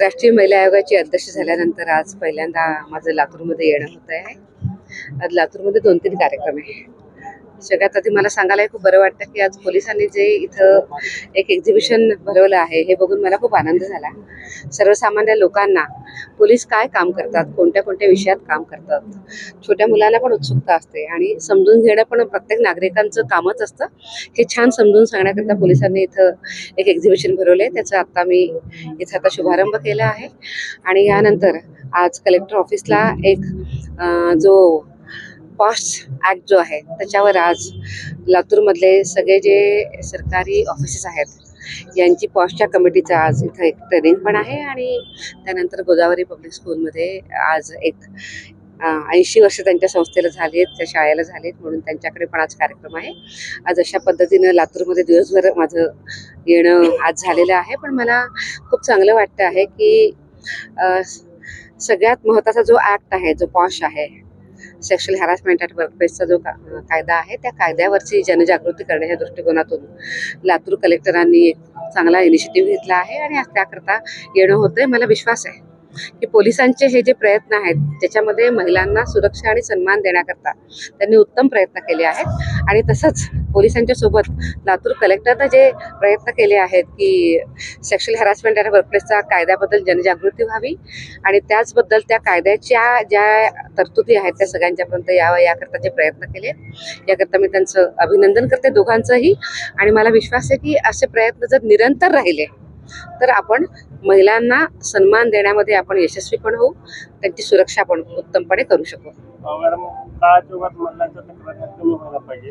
राष्ट्रीय महिला आयोगाची अध्यक्ष झाल्यानंतर आज पहिल्यांदा माझं लातूरमध्ये येणं होत आहे आज लातूरमध्ये दोन तीन कार्यक्रम आहे सगळ्यात आधी मला सांगायला खूप बरं वाटतं की आज पोलिसांनी जे इथं एक एक्झिबिशन भरवलं आहे हे बघून मला खूप आनंद झाला. सर्वसामान्य लोकांना पोलीस काय काम करतात कोणत्या कोणत्या विषयात काम करतात? छोट्या मुलांना पण उत्सुकता असते आणि समजून घेणं पण प्रत्येक नागरिकांचं कामच असतं. हे छान समजून सांगण्याकरता पोलिसांनी इथं एक एक्झिबिशन भरवलं आहे त्याचा आत्ता मी इथं आता शुभारंभ केला आहे. आणि यानंतर आज कलेक्टर ऑफिसला एक जो पॉश ॲक्ट जो आहे त्याच्यावर आज लातूरमधले सगळे जे सरकारी ऑफिसेस आहेत यांची पॉशच्या कमिटीचं आज इथं एक ट्रेनिंग पण आहे आणि त्यानंतर गोदावरी पब्लिक स्कूलमध्ये आज एक ऐंशी वर्ष त्यांच्या संस्थेला झाली आहेत त्या शाळेला झाली आहेत म्हणून त्यांच्याकडे पण आज कार्यक्रम आहे. आज अशा पद्धतीनं लातूरमध्ये दिवसभर माझं येणं आज झालेलं आहे पण मला खूप चांगलं वाटतं आहे की सगळ्यात महत्त्वाचा जो ॲक्ट आहे जो पॉश आहे सेक्शुअल हॅरासमेंट ॲट वर्कप्लेसचा जो कायदा आहे त्या कायद्यावरची जनजागृती करण्याच्या दृष्टिकोनातून लातूर कलेक्टरांनी एक चांगला इनिशिएटिव्ह घेतला आहे आणि त्याकरता येणं होतंय मला विश्वास आहे. की पोलिसांचे हे जे प्रयत्न आहेत त्याच्यामध्ये महिलांना सुरक्षा आणि सन्मान देण्याकरता त्यांनी उत्तम प्रयत्न केले आहेत. आणि तसंच पोलिसांच्या सोबत लातूर कलेक्टरनं जे प्रयत्न केले आहेत की सेक्शुअल हॅरासमेंट आणि वर्कप्लेसचा कायद्याबद्दल जनजागृती व्हावी आणि त्याचबद्दल त्या कायद्याच्या ज्या तरतुदी आहेत त्या सगळ्यांच्यापर्यंत यावं याकरता जे प्रयत्न केले याकरता मी त्यांचं अभिनंदन करते दोघांचंही. आणि मला विश्वास आहे की असे प्रयत्न जर निरंतर राहिले तर आपण महिलांना सन्मान देण्यामध्ये आपण यशस्वी पण होऊ त्यांची सुरक्षा पण उत्तमपणे करू शकू. अं, मॅडम काळाच्या युगात महिलांच्या तक्रारी कमी व्हायला पाहिजे?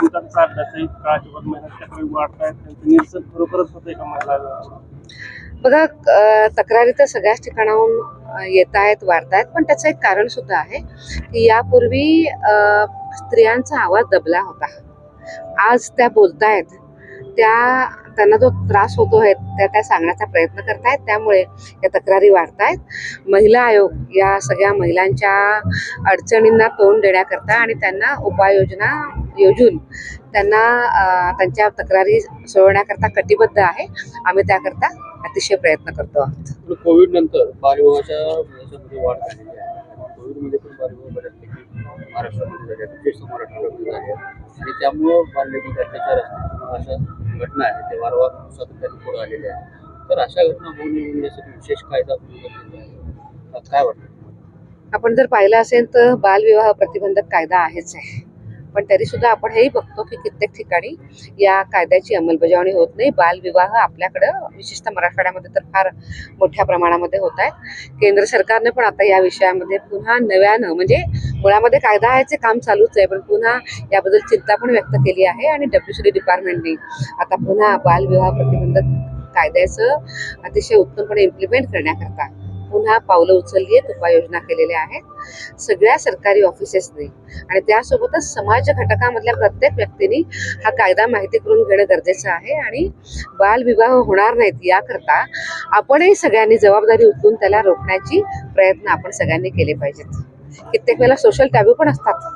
तुमचा कसा अभ्यास आहे? काळाच्या युगात महिलांच्या तक्रारी वाढत आहेत? त्यांचं निरसन खरोखरच होतंय का महिला? बघा तक्रारी तर सगळ्याच ठिकाणाहून येत आहेत वाढत आहेत पण त्याचं एक कारण सुद्धा आहे की यापूर्वी स्त्रियांचा आवाज दबला होता. आज त्या बोलतायत त्या त्यांना जो त्रास होतो आहे त्या त्या सांगण्याचा प्रयत्न करतायत. त्यामुळे या तक्रारी वाढतायत. महिला आयोग या सगळ्या महिलांच्या अडचणींना तोंड देण्याकरता आणि त्यांना उपाययोजना योजून त्यांना त्यांच्या तक्रारी सोडवण्याकरता कटिबद्ध आहे. आम्ही त्याकरता अतिशय प्रयत्न करतो आहोत. कोविड नंतर बालविवाहाच्या वाढ झालेली आहे. कोविडमध्ये पण बालविवाह बऱ्यापैकी महाराष्ट्रामध्ये झाले. विशेष महाराष्ट्रामध्ये झाले. आणि त्यामुळं बाललैंगिक अत्याचार असतील. अशा घटना आहे ते वारंवार स्वातंत्र्याने पुढे आलेल्या आहे तर अशा घटना होऊ नये यासाठी विशेष कायदा तुम्ही गरजेचा आहे. काय वाटतं आपण जर पाहिलं असेल तर बालविवाह प्रतिबंधक कायदा आहेच आहे. पण तरी सुद्धा आपण हेही बघतो की कित्येक ठिकाणी या कायद्याची अंमलबजावणी होत नाही. बालविवाह आपल्याकडं विशेषतः मराठवाड्यामध्ये तर फार मोठ्या प्रमाणामध्ये होत आहेत. केंद्र सरकारने पण आता या विषयामध्ये पुन्हा नव्यानं म्हणजे मुळामध्ये कायदा आहेचे काम चालूच आहे पण पुन्हा याबद्दल चिंता पण व्यक्त केली आहे आणि डब्ल्यू डी डिपार्टमेंटने आता पुन्हा बालविवाह प्रतिबंधक कायद्याचं अतिशय उत्तमपणे इम्प्लिमेंट करण्याकरता पुन्हा पावलं उचलली आहेत उपाययोजना केलेल्या आहेत. सगळ्या सरकारी ऑफिसेसने आणि त्यासोबतच समाज घटकामधल्या प्रत्येक व्यक्तीने हा कायदा माहिती करून घेणं गरजेचं आहे आणि बालविवाह होणार नाहीत याकरता आपणही सगळ्यांनी जबाबदारी उचलून त्याला रोखण्याची प्रयत्न आपण सगळ्यांनी केले पाहिजेत. कित्येक वेळेला सोशल टॅबू पण असतात.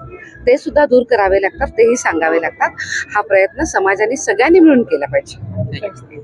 ते सुद्धा दूर करावे लागतात तेही सांगावे लागतात. हा प्रयत्न समाजाने सगळ्यांनी मिळून केला पाहिजे.